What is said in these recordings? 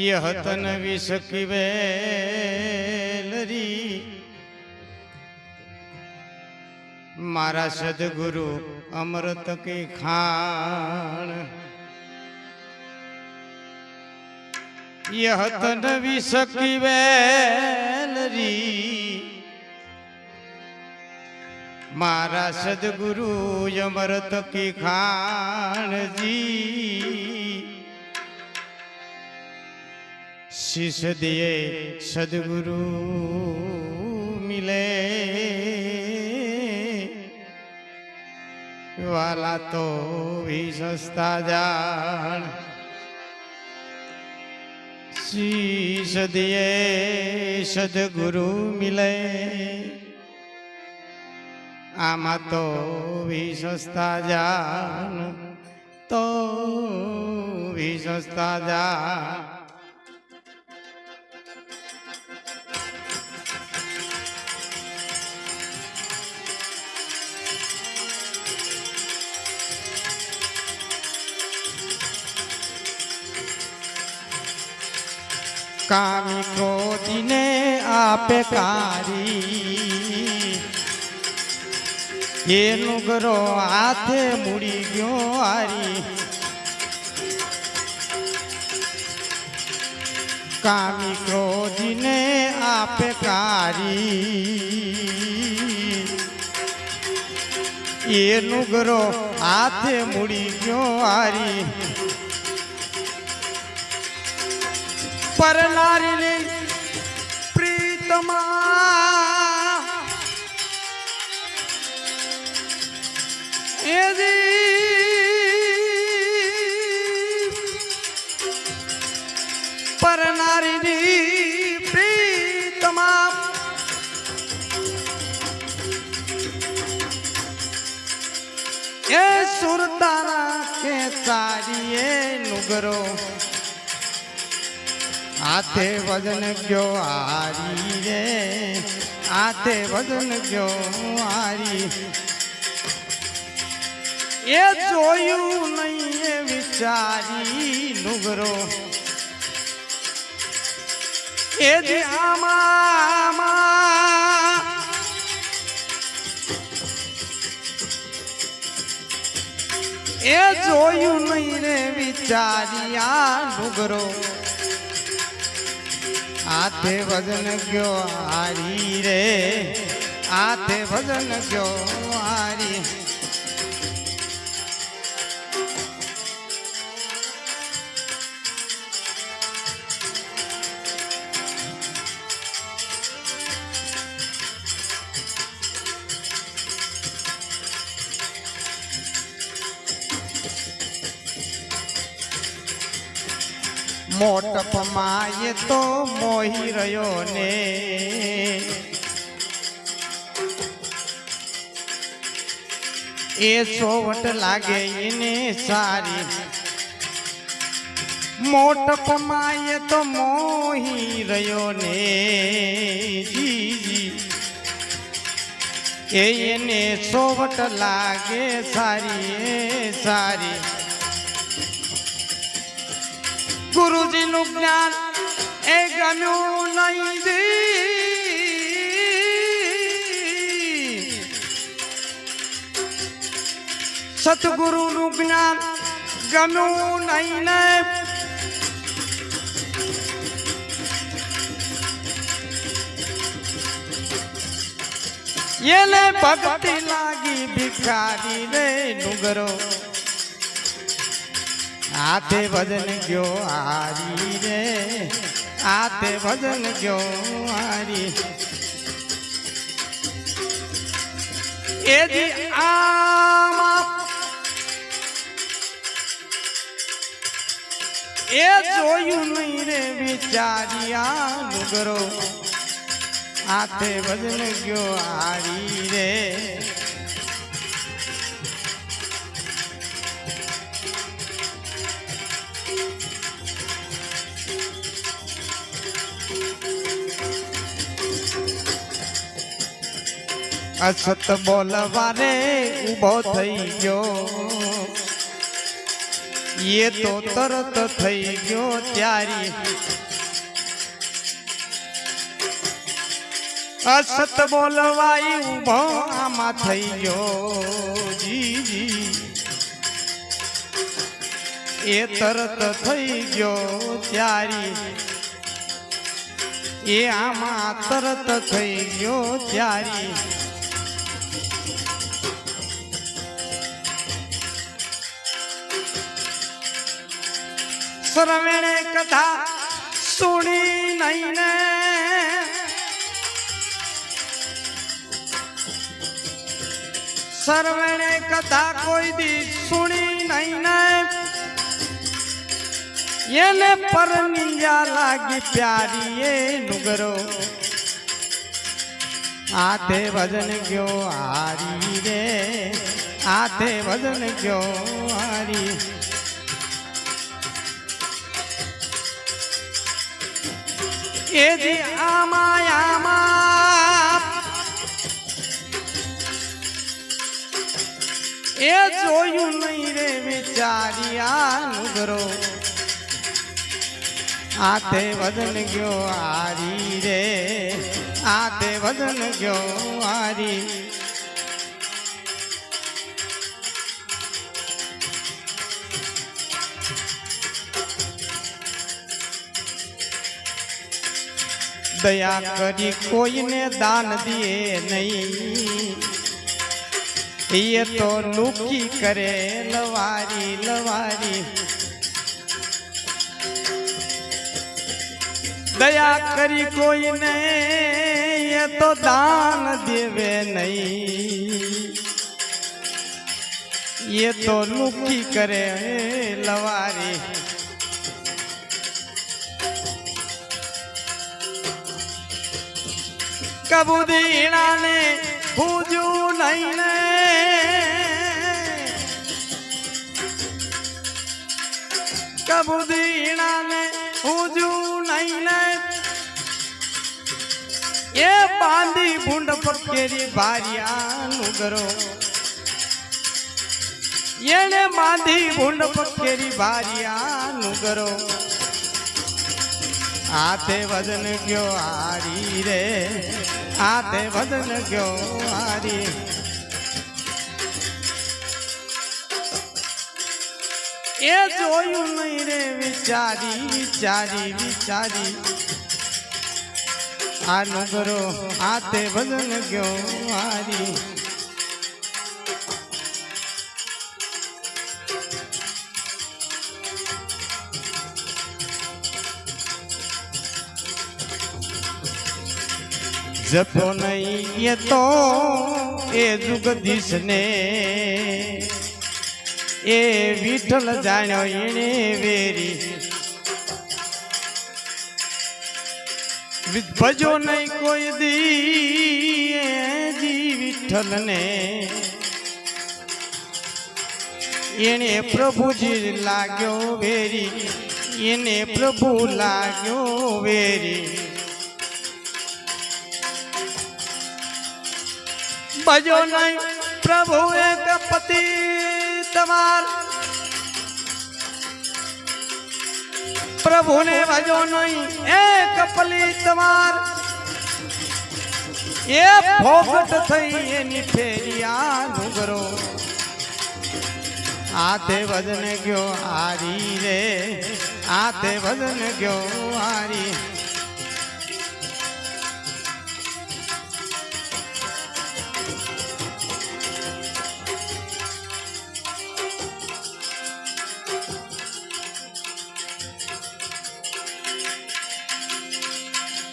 યહતન વિસકી વેલરી મારા સદગુરુ અમૃત કે ખાણ. યહતન વિસકી વેલરી મારા સદગુરુ અમૃત કી ખાણજી શિષ દિયે સદગુરુ મિલે. વાલા તો વિસસ્તા જાણ. શીશ દિયે સદગુરુ મિલે. આમાં તો વિસસ્તા જાણ. તો વિસસ્તા જાણ. કામી ક્રોધીને આપે કારી. એનું ગરો હાથે મૂડી ગયો હારી. કામી ક્રોધીને આપે કારી. એનું ગરો હાથે મૂડી ગયો હારી. પરનારીને પ્રીતમા. એદી પરનારીની પ્રીતમાં. એ સુરતારા કે તારીએ નુગરો. હાથે વજન ગયો હારી રે હાથે વજન ગયો હારી એ જોયું નહીં એ વિચારી નુગરો એ જે એ જોયું નહીં રે વિચારી આ નુગરો હાથે ભજન ગયો હારી રે. હાથે ભજન ગયો હારી. મોટપમાં એ તો મોહી રહ્યો ને. એ સોવટ લાગે એને સારી. મોટપમાં એ તો મોહી રહ્યો ને. એને સોવટ લાગે સારી સારી. ગુરુજીનું જ્ઞાન એ ગમ્યું નહીં દી. સતગુરુનું જ્ઞાન ગમ્યું નહીં ને. એને ભક્તિ લાગી ભિખારી રે નુગરો હાથે ભજન ગયો હારી રે, હાથે ભજન ગયો હારી એ જી આમાં એ જોયું નહીં રે વિચારિયા નુગરો હાથે ભજન ગયો હારી રે અસત બોલવાને ઊભો થઈ ગયો. એ તો તરત થઈ ગયો ત્યારી. અસત બોલવાઈ ઊભો આમાં થઈ ગયો. જીજી એ તરત થઈ ગયો ત્યારી. એ આમાં તરત થઈ ગયો ત્યારી. સરવેણે કથા સુણી નહીં ને સરવેણે કથા કોઈ દી સુણી નહીં ને એને પર નિંજા લાગી પ્યારી એ નુગરો. આથે વજન ગયો હારી રે. આથે વજન ગયો હારી. એ જે આ માયામાં એ જોયું નહીં રે વિચારિયા નુગરો આતે વદન ગયો હારી રે, આતે વદન ગયો હારી. દયા કરી કોઈને દાન દે નહીં. એ તો લુકી કરે લવારી લવારી. દયા કરી કોઈને એ તો દાન દેવે નહીં. એ તો લુકી કરે લવારી. કબૂદીણાને પૂજ્યું નહીં ને કબૂદીણાને પૂજ્યું નહીં ને એ બાંધી ભૂંડ પકેરી ભારિયાનું ગરો એને બાંધી ભૂંડ પકેરી ભારિયાનું ગરો હાથે વજન ગયો હારી રે. હાથે વજન ગયો હારી. એ જોયું નહીં રે વિચારી વિચારી વિચારી. આ નગરો હાથે વજન ગયો હારી. જતો નહીં એ તો એ જુગદીશ ને એ વિઠ્ઠલ જાણ્યો એને વેરી. ભજો નહીં કોઈ દી જી વિઠ્ઠલ ને એને પ્રભુજી લાગ્યો વેરી. એને પ્રભુ લાગ્યો વેરી. ભજો નહીં. પ્રભુ એક પતિ તમાર. પ્રભુને ભજો નહીં. એક પલી તમાર. એ ભોગટ થઈ એની ફેરિયા નુગરો આતે વજન ગયો હારી રે. આતે વજન ગયો હારી.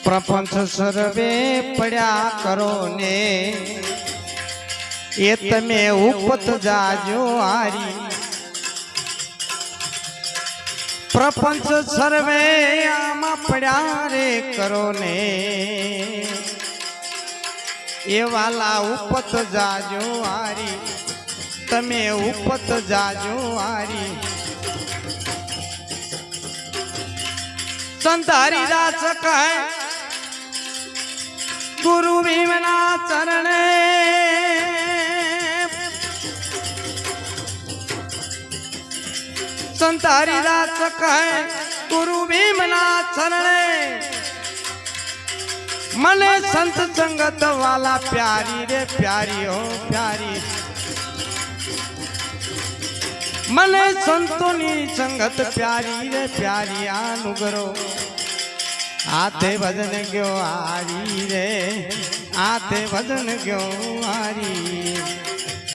પ્રપંચ સર્વે પડ્યા કરો ને. એ તમે ઉપત જાજો હારી. પ્રપંચ સર્વે આમાં પડ્યા રે કરો ને. એ વાલા ઉપત જાજો હારી. તમે ઉપત જાજો હારી. સંત હરિદાસ કહે ગુરુ ભીમના ચરણે સંત હરિદાસ કહે ગુરુ ભીમના ચરણે મને સંત સંગત વાલા પ્યારી રે પ્યારી હો પ્યારી મને સંતોની સંગત પ્યારી રે પ્યારી આનુગરો હાથે ભજન ગયો હારી રે આથે ભજન ગયો હારી